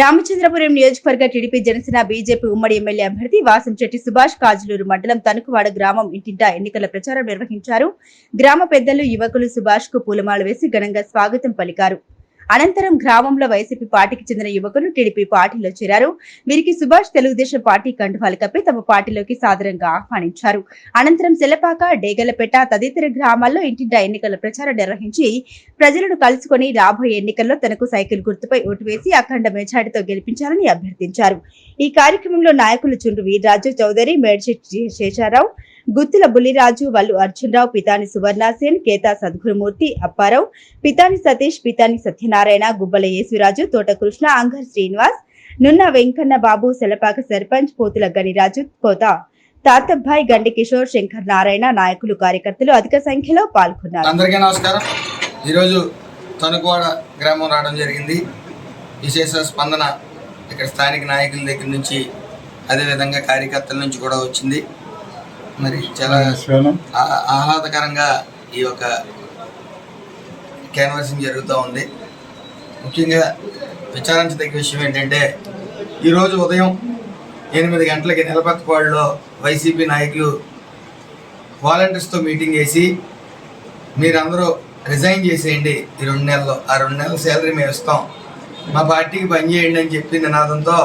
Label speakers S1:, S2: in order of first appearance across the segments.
S1: రామచంద్రపురం నియోజకవర్గ TDP Janasena BJP ఉమ్మడి MLA అభ్యర్థి వాసంచెట్టి సుభాష్ కాజులూరు మండలం తణుకువాడ గ్రామం ఇంటింటా ఎన్నికల ప్రచారం నిర్వహించారు. గ్రామ పెద్దలు యువకులు సుభాష్కు పూలమాల వేసి ఘనంగా స్వాగతం పలికారు. అనంతరం గ్రామంలో వైసీపీ పార్టీకి చెందిన యువకులు టీడీపీ పార్టీలో చేరారు. వీరికి సుభాష్ తెలుగుదేశం పార్టీ కండువాలు కప్పి తమ పార్టీలోకి సాదరంగా ఆహ్వానించారు. అనంతరం సెలపాక డేగలపేట తదితర గ్రామాల్లో ఇంటింటా ఎన్నికల ప్రచారం నిర్వహించి ప్రజలను కలుసుకొని రాబోయే ఎన్నికల్లో తనకు సైకిల్ గుర్తుపై ఓటు వేసి అఖండ మెజార్టీతో గెలిపించాలని అభ్యర్థించారు. ఈ కార్యక్రమంలో నాయకులు చుండ్రు వీర్రాజు చౌదరి మేడ్శెట్టి శేషారావు గుత్తుల బుల్లిరాజు వల్లు అర్జున్రావు పితాని సువర్ణసేన్ కేతా సద్గురుమూర్తి అప్పారావు పితాని సతీష్ పితాని సత్యనారాయణ గుబ్బల యేసురాజు తోటకృష్ణ అంగర్ శ్రీనివాస్ నున్న వెంకన్న బాబు సెలపాక సర్పంచ్ పోతుల గనిరాజు కోత తాతబ్బాయి గండి కిషోర్ శంకర్ నారాయణ నాయకులు కార్యకర్తలు అధిక సంఖ్యలో పాల్గొన్నారు.
S2: అందరికీ నమస్కారం. ఈరోజు తణుకువాడ గ్రామం రావడం జరిగింది. విశేష స్పందన ఇక్కడ స్థానిక నాయకుల దగ్గర నుంచి అదేవిధంగా కార్యకర్తల నుంచి కూడా వచ్చింది. మరి చాలా ఆహ్లాదకరంగా ఈ యొక్క క్యాన్వాసింగ్ జరుగుతూ ఉంది. ముఖ్యంగా విచారించదగ్గ విషయం ఏంటంటే ఈరోజు ఉదయం ఎనిమిది గంటలకి నిలపక్కపాడులో వైసీపీ నాయకులు వాలంటీర్స్తో మీటింగ్ చేసి మీరందరూ రిజైన్ చేసేయండి ఈ రెండు నెలల్లో. ఆ రెండు నెలల శాలరీ మేము ఇస్తాం. మా పార్టీకి పనిచేయండి అని చెప్పి నినాదంతో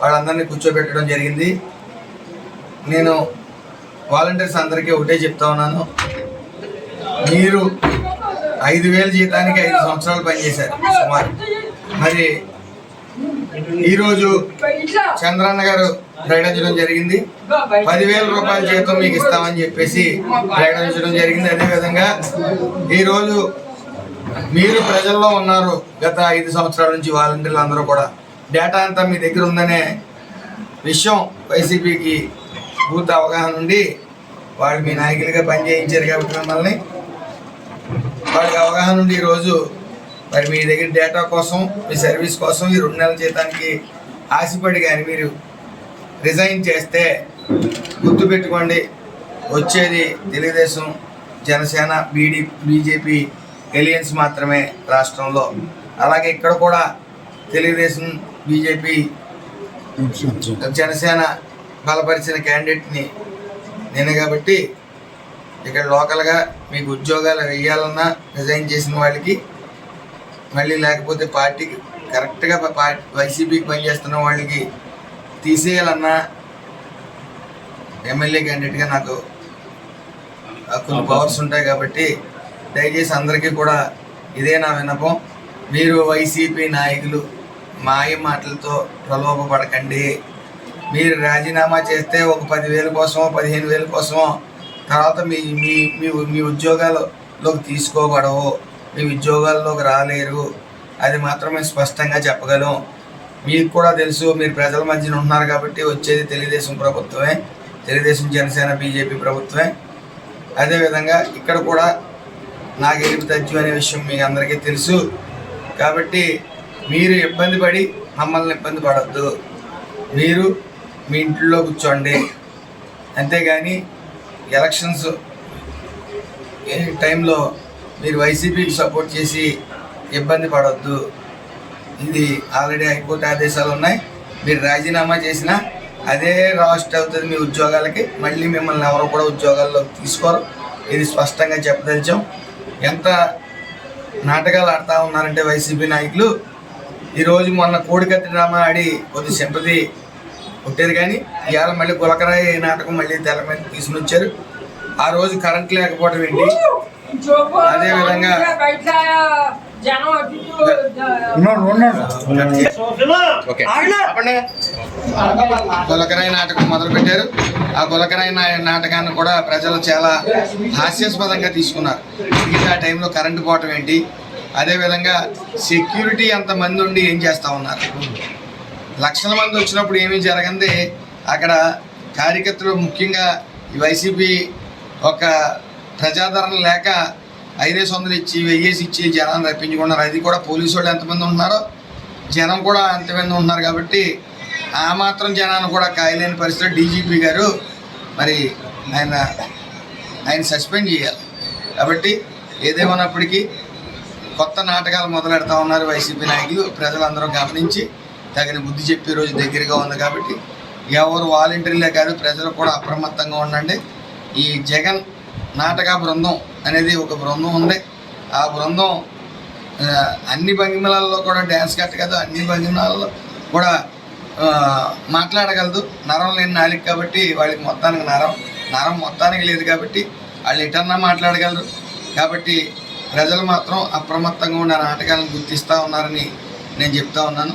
S2: వాళ్ళందరినీ కూర్చోబెట్టడం జరిగింది. నేను వాలంటీర్స్ అందరికీ ఒకటే చెప్తా ఉన్నాను. మీరు ఐదు వేల జీతానికి ఐదు సంవత్సరాలు పనిచేశారు సుమారు. మరి ఈరోజు చంద్రన్న గారు ప్రకటించడం జరిగింది. పదివేల రూపాయల జీతం మీకు ఇస్తామని చెప్పేసి ప్రకటించడం జరిగింది. అదేవిధంగా ఈరోజు మీరు ప్రజల్లో ఉన్నారు గత ఐదు సంవత్సరాల నుంచి వాలంటీర్లు అందరూ కూడా. డేటా అంతా మీ దగ్గర ఉందనే విషయం వైసీపీకి పూర్తి అవగాహన ఉండి వాళ్ళు మీ నాయకులుగా పనిచేయించారు కాబట్టి మిమ్మల్ని వాళ్ళకి అవగాహన ఉండి ఈరోజు మరి మీ దగ్గర డేటా కోసం మీ సర్వీస్ కోసం ఈ రెండు నెలల జీతానికి ఆశపడి కానీ మీరు రిజైన్ చేస్తే గుర్తుపెట్టుకోండి వచ్చేది తెలుగుదేశం జనసేన బీడీ బీజేపీ ఎలియన్స్ మాత్రమే రాష్ట్రంలో. అలాగే ఇక్కడ కూడా తెలుగుదేశం బీజేపీ జనసేన బలపరిచిన క్యాండిడేట్ని నేను కాబట్టి ఇక్కడ లోకల్గా మీకు ఉద్యోగాలు వేయాలన్నా రిజైన్ చేసిన వాళ్ళకి మళ్ళీ లేకపోతే పార్టీకి కరెక్ట్గా పార్టీ వైసీపీకి పనిచేస్తున్న వాళ్ళకి తీసేయాలన్నా ఎమ్మెల్యే క్యాండిడేట్గా నాకు కొన్ని పవర్స్ ఉంటాయి కాబట్టి దయచేసి అందరికీ కూడా ఇదే నా విన్నపం. మీరు వైసీపీ నాయకులు మాయ మాటలతో ప్రలోభపడకండి. మీరు రాజీనామా చేస్తే ఒక పదివేల కోసమో పదిహేను వేల కోసమో తర్వాత మీ మీ మీ మీ ఉద్యోగాలలోకి తీసుకోబడవు. మీ ఉద్యోగాల్లోకి రాలేరు. అది మాత్రమే స్పష్టంగా చెప్పగలం. మీకు కూడా తెలుసు మీరు ప్రజల మధ్యన ఉన్నారు కాబట్టి వచ్చేది తెలుగుదేశం ప్రభుత్వమే. తెలుగుదేశం జనసేన బీజేపీ ప్రభుత్వమే. అదేవిధంగా ఇక్కడ కూడా నాకు గెలుపు తథ్యం అనే విషయం మీకు అందరికీ తెలుసు. కాబట్టి మీరు ఇబ్బంది పడి మమ్మల్ని ఇబ్బంది పడద్దు. మీరు మీ ఇంట్లో కూర్చోండి. అంతేగాని ఎలక్షన్స్ టైంలో మీరు వైసీపీకి సపోర్ట్ చేసి ఇబ్బంది పడవద్దు ఇది ఆల్రెడీ హైకోర్టు ఆదేశాలు ఉన్నాయి. మీరు రాజీనామా చేసినా అదే రాస్ట్ అవుతుంది మీ ఉద్యోగాలకి. మళ్ళీ మిమ్మల్ని ఎవరు కూడా ఉద్యోగాల్లో తీసుకోరు. ఇది స్పష్టంగా చెప్పదలిచాం. ఎంత నాటకాలు ఆడుతూ ఉన్నారంటే వైసీపీ నాయకులు. ఈరోజు మొన్న కోడికత్తి డ్రామా ఆడి కొద్ది సింపతి కొట్టారు కానీ ఇవాళ మళ్ళీ గులకరాయి నాటకం మళ్ళీ తెర మీద తీసుకుని వచ్చారు ఆ రోజు కరెంట్ లేకపోవడం ఏంటి? అదే విధంగా గులకరాయి నాటకం మొదలు పెట్టారు. ఆ గులకరాయి నాటకాన్ని కూడా ప్రజలు చాలా హాస్యాస్పదంగా తీసుకున్నారు. మిగతా టైంలో కరెంటు పోవటం ఏంటి? అదేవిధంగా సెక్యూరిటీ అంతమంది ఉండి ఏం చేస్తూ ఉన్నారు? లక్షల మంది వచ్చినప్పుడు ఏమీ జరగంది. అక్కడ కార్యకర్తలు ముఖ్యంగా ఈ వైసీపీ ఒక ప్రజాదరణ లేక ఐదేసి వందలు ఇచ్చి వెయ్యేసి ఇచ్చి జనాన్ని రప్పించుకున్నారు అది కూడా పోలీసు వాళ్ళు ఎంతమంది ఉన్నారో జనం కూడా అంతమంది ఉన్నారు కాబట్టి ఆ మాత్రం జనాన్ని కూడా కాయలేని పరిస్థితిలో డీజీపీ గారు మరి ఆయన ఆయన సస్పెండ్ చేయాలి. కాబట్టి ఏదేమన్నప్పటికీ కొత్త నాటకాలు మొదలెడతా ఉన్నారు వైసీపీ నాయకులు. ప్రజలందరూ గమనించి తగిన బుద్ధి చెప్పే రోజు దగ్గరగా ఉంది కాబట్టి ఎవరు వాలంటీర్లే కాదు ప్రజలు కూడా అప్రమత్తంగా ఉండండి. ఈ జగన్ నాటక బృందం అనేది ఒక బృందం ఉంది. ఆ బృందం అన్ని భంగిమలలో కూడా డ్యాన్స్ కట్టగలదు కాదు అన్ని భంగిమలలో కూడా మాట్లాడగలదు. నరం లేని నాలుగు కాబట్టి వాళ్ళకి మొత్తానికి నరం నరం మొత్తానికి లేదు కాబట్టి వాళ్ళు ఎటన్నా మాట్లాడగలరు. కాబట్టి ప్రజలు మాత్రం అప్రమత్తంగా ఉన్న నాటకాలను గుర్తిస్తూ ఉన్నారని నేను చెప్తా ఉన్నాను.